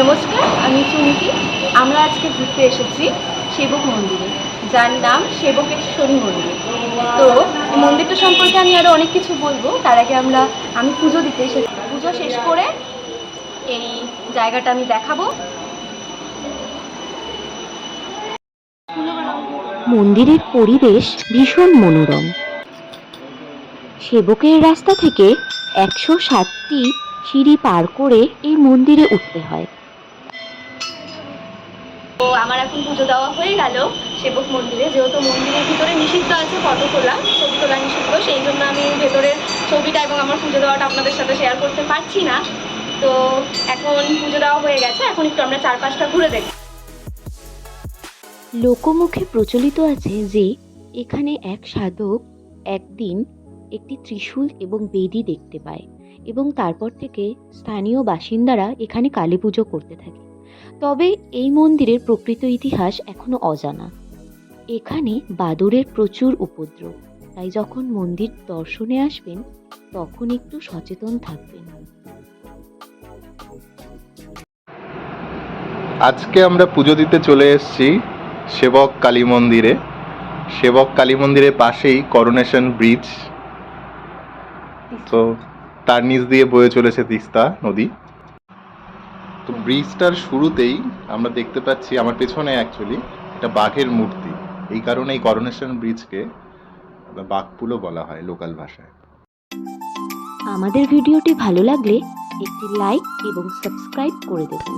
নমস্কার, আমি চুমকি আমরা আজকে ঘুরতে এসেছি সেবক মন্দিরে, যার নাম সেবকেশ্বরী মন্দির। তো মন্দিরটা সম্পর্কে আমি আরও অনেক কিছু বলব। তার আগে আমরা, আমি পুজো দিতে এসেছি। পুজো শেষ করে এই জায়গাটা আমি দেখাবো। মন্দিরের পরিবেশ ভীষণ মনোরম। সেবকের রাস্তা থেকে একশো সাতটি সিঁড়ি পার করে এই মন্দিরে উঠতে হয়। তো আমার এখন পুজো দেওয়া হয়ে গেল সেবক মন্দিরে। যেহেতু মন্দিরের ভিতরে নিষিদ্ধ আছে ফটো তোলা, ছবি তোলা নিষিদ্ধ, সেই জন্য আমি ভেতরের ছবিটা এবং আমার পুজো দেওয়াটা আপনাদের সাথে শেয়ার করতে পারছি না। তো এখন পুজো দেওয়া হয়ে গেছে, এখন একটু আমরা চারপাশটা ঘুরে দেখি। লোকমুখে প্রচলিত আছে যে, এখানে এক সাধক একদিন একটি ত্রিশূল এবং বেদি দেখতে পায় এবং তারপর থেকে স্থানীয় বাসিন্দারা এখানে কালী পুজো করতে থাকে। তবে এই মন্দিরের প্রকৃত ইতিহাস এখনও অজানা। এখানে বাদুড়ের প্রচুর উপদ্রব, তাই যখন মন্দির দর্শনে আসবেন, তখন একটু সচেতন থাকবেন। আজকে আমরা পুজো দিতে চলে এসেছি সেবক কালী মন্দিরে। সেবক কালী মন্দিরের পাশেই করোনেশন ব্রিজ। তো তার নিচ দিয়ে বয়ে চলেছে তিস্তা নদী। তো ব্রিজটার শুরুতেই আমরা দেখতে পাচ্ছি আমার পেছনে অ্যাকচুয়ালি এটা বাঘের মূর্তি। এই কারণে এই করোনেশন ব্রিজকে বাঘপুলও বলা হয় লোকাল ভাষায়। আমাদের ভিডিওটি ভালো লাগলে একটি লাইক এবং সাবস্ক্রাইব করে দেবেন।